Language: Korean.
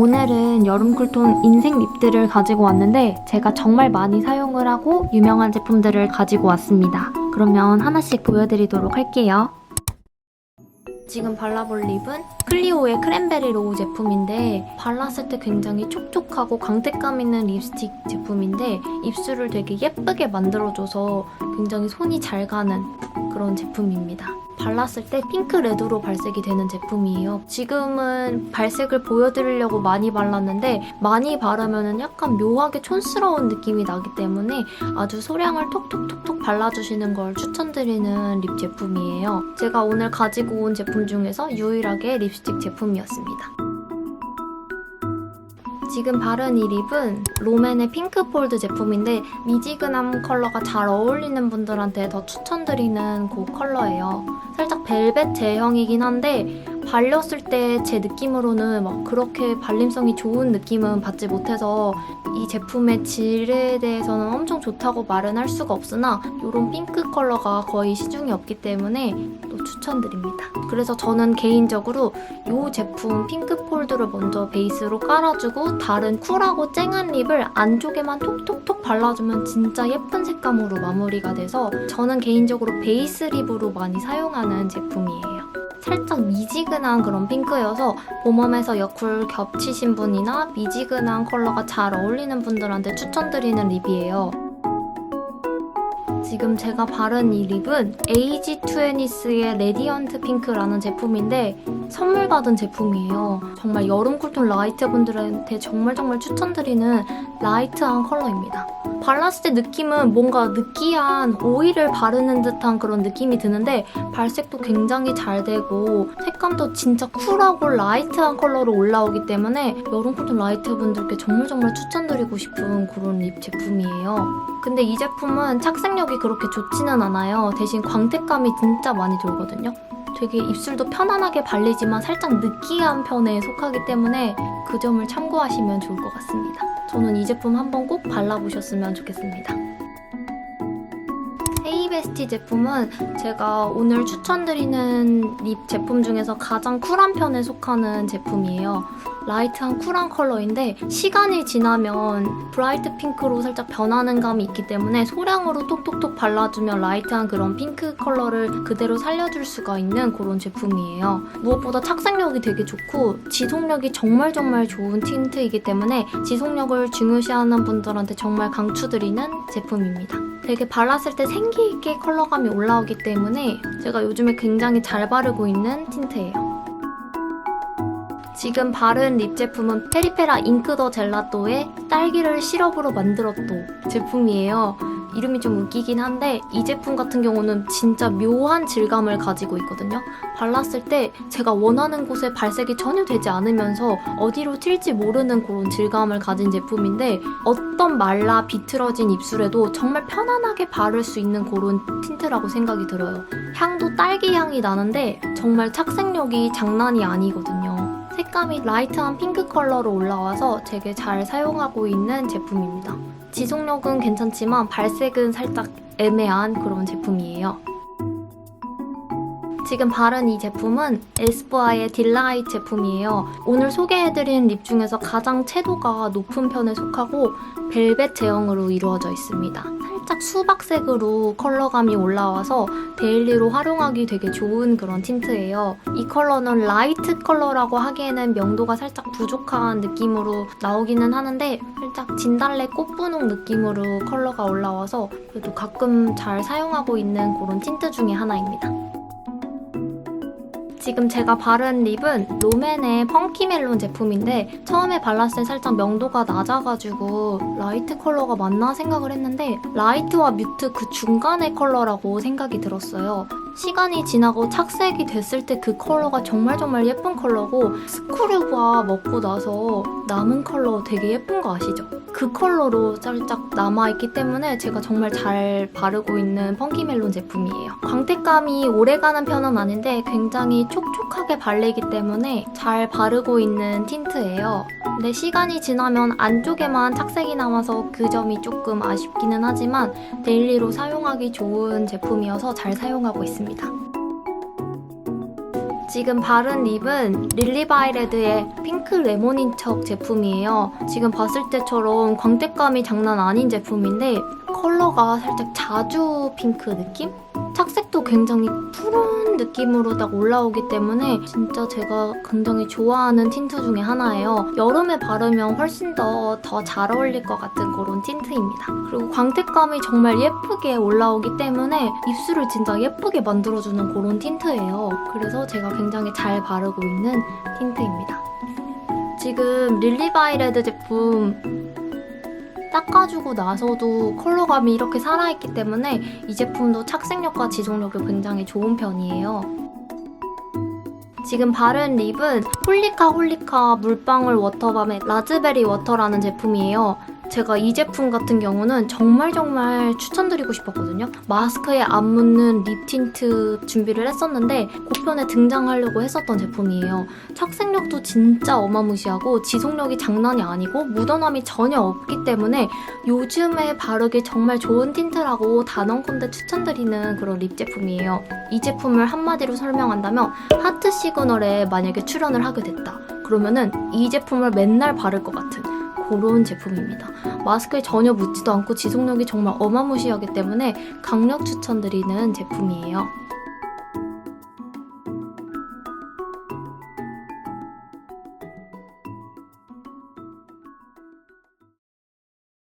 오늘은 여름 쿨톤 인생 립들을 가지고 왔는데 제가 정말 많이 사용을 하고 유명한 제품들을 가지고 왔습니다. 그러면 하나씩 보여드리도록 할게요. 지금 발라볼 립은 클리오의 크랜베리 로우 제품인데 발랐을 때 굉장히 촉촉하고 광택감 있는 립스틱 제품인데 입술을 되게 예쁘게 만들어줘서 굉장히 손이 잘 가는 그런 제품입니다. 발랐을 때 핑크 레드로 발색이 되는 제품이에요. 지금은 발색을 보여드리려고 많이 발랐는데 많이 바르면 약간 묘하게 촌스러운 느낌이 나기 때문에 아주 소량을 톡톡톡톡 발라주시는 걸 추천드리는 립 제품이에요. 제가 오늘 가지고 온 제품 중에서 유일하게 립스틱 제품이었습니다. 지금 바른 이 립은 롬앤의 핑크폴드 제품인데 미지근한 컬러가 잘 어울리는 분들한테 더 추천드리는 그 컬러예요. 살짝 벨벳 제형이긴 한데 발렸을 때 제 느낌으로는 막 그렇게 발림성이 좋은 느낌은 받지 못해서 이 제품의 질에 대해서는 엄청 좋다고 말은 할 수가 없으나 이런 핑크 컬러가 거의 시중에 없기 때문에 또 추천드립니다. 그래서 저는 개인적으로 이 제품 핑크 폴드를 먼저 베이스로 깔아주고 다른 쿨하고 쨍한 립을 안쪽에만 톡톡톡 발라주면 진짜 예쁜 색감으로 마무리가 돼서 저는 개인적으로 베이스 립으로 많이 사용하는 제품이에요. 살짝 미지근한 그런 핑크여서 봄웜에서 여쿨 겹치신 분이나 미지근한 컬러가 잘 어울리는 분들한테 추천드리는 립이에요. 지금 제가 바른 이 립은 에이지 투애니스의 레디언트 핑크라는 제품인데 선물 받은 제품이에요. 정말 여름 쿨톤 라이트 분들한테 정말 정말 추천드리는 라이트한 컬러입니다. 발랐을 때 느낌은 뭔가 느끼한 오일을 바르는 듯한 그런 느낌이 드는데 발색도 굉장히 잘 되고 색감도 진짜 쿨하고 라이트한 컬러로 올라오기 때문에 여름 쿨톤 라이트 분들께 정말 정말 추천드리고 싶은 그런 립 제품이에요. 근데 이 제품은 착색력이 그 렇게 좋지는 않아요. 대신 광택감이 진짜 많이 돌거든요. 되게 입술도 편안하게 발리지만 살짝 느끼한 편에 속하기 때문에 그 점을 참고하시면 좋을 것 같습니다. 저는 이 제품 한번 꼭 발라보셨으면 좋겠습니다. 헤이베스티 제품은 제가 오늘 추천드리는 립 제품 중에서 가장 쿨한 편에 속하는 제품이에요. 라이트한 쿨한 컬러인데 시간이 지나면 브라이트 핑크로 살짝 변하는 감이 있기 때문에 소량으로 톡톡톡 발라주면 라이트한 그런 핑크 컬러를 그대로 살려줄 수가 있는 그런 제품이에요. 무엇보다 착색력이 되게 좋고 지속력이 정말 정말 좋은 틴트이기 때문에 지속력을 중요시하는 분들한테 정말 강추드리는 제품입니다. 되게 발랐을 때 생기 있게 컬러감이 올라오기 때문에 제가 요즘에 굉장히 잘 바르고 있는 틴트예요. 지금 바른 립 제품은 페리페라 잉크 더 젤라또의 딸기를 시럽으로 만들었도 제품이에요. 이름이 좀 웃기긴 한데 이 제품 같은 경우는 진짜 묘한 질감을 가지고 있거든요. 발랐을 때 제가 원하는 곳에 발색이 전혀 되지 않으면서 어디로 튈지 모르는 그런 질감을 가진 제품인데 어떤 말라 비틀어진 입술에도 정말 편안하게 바를 수 있는 그런 틴트라고 생각이 들어요. 향도 딸기 향이 나는데 정말 착색력이 장난이 아니거든요. 색감이 라이트한 핑크 컬러로 올라와서 되게 잘 사용하고 있는 제품입니다. 지속력은 괜찮지만 발색은 살짝 애매한 그런 제품이에요. 지금 바른 이 제품은 에스쁘아의 딜라이트 제품이에요. 오늘 소개해드린 립 중에서 가장 채도가 높은 편에 속하고 벨벳 제형으로 이루어져 있습니다. 살짝 수박색으로 컬러감이 올라와서 데일리로 활용하기 되게 좋은 그런 틴트예요. 이 컬러는 라이트 컬러라고 하기에는 명도가 살짝 부족한 느낌으로 나오기는 하는데 살짝 진달래 꽃분홍 느낌으로 컬러가 올라와서 그래도 가끔 잘 사용하고 있는 그런 틴트 중에 하나입니다. 지금 제가 바른 립은 롬앤의 펑키멜론 제품인데 처음에 발랐을 때 살짝 명도가 낮아가지고 라이트 컬러가 맞나 생각을 했는데 라이트와 뮤트 그 중간의 컬러라고 생각이 들었어요. 시간이 지나고 착색이 됐을 때 그 컬러가 정말 정말 예쁜 컬러고 스크류바 먹고 나서 남은 컬러 되게 예쁜 거 아시죠? 그 컬러로 살짝 남아있기 때문에 제가 정말 잘 바르고 있는 펑키멜론 제품이에요. 광택감이 오래가는 편은 아닌데 굉장히 촉촉하게 발리기 때문에 잘 바르고 있는 틴트예요. 근데 시간이 지나면 안쪽에만 착색이 남아서 그 점이 조금 아쉽기는 하지만 데일리로 사용하기 좋은 제품이어서 잘 사용하고 있습니다. 지금 바른 립은 릴리바이레드의 핑크 레몬인 척 제품이에요. 지금 봤을 때처럼 광택감이 장난 아닌 제품인데 컬러가 살짝 자주 핑크 느낌? 착색도 굉장히 푸른 느낌으로 딱 올라오기 때문에 진짜 제가 굉장히 좋아하는 틴트 중에 하나예요. 여름에 바르면 훨씬 더 더 잘 어울릴 것 같은 그런 틴트입니다. 그리고 광택감이 정말 예쁘게 올라오기 때문에 입술을 진짜 예쁘게 만들어주는 그런 틴트예요. 그래서 제가 굉장히 잘 바르고 있는 틴트입니다. 지금 릴리바이레드 제품 닦아주고 나서도 컬러감이 이렇게 살아있기 때문에 이 제품도 착색력과 지속력이 굉장히 좋은 편이에요. 지금 바른 립은 홀리카 홀리카 물방울 워터밤의 라즈베리 워터라는 제품이에요. 제가 이 제품 같은 경우는 정말 정말 추천드리고 싶었거든요. 마스크에 안 묻는 립 틴트 준비를 했었는데 고편에 등장하려고 했었던 제품이에요. 착색력도 진짜 어마무시하고 지속력이 장난이 아니고 묻어남이 전혀 없기 때문에 요즘에 바르기 정말 좋은 틴트라고 단언컨대 추천드리는 그런 립 제품이에요. 이 제품을 한마디로 설명한다면 하트 시그널에 만약에 출연을 하게 됐다. 그러면은 이 제품을 맨날 바를 것 같은 그런 제품입니다. 마스크에 전혀 묻지도 않고 지속력이 정말 어마무시하기 때문에 강력 추천드리는 제품이에요.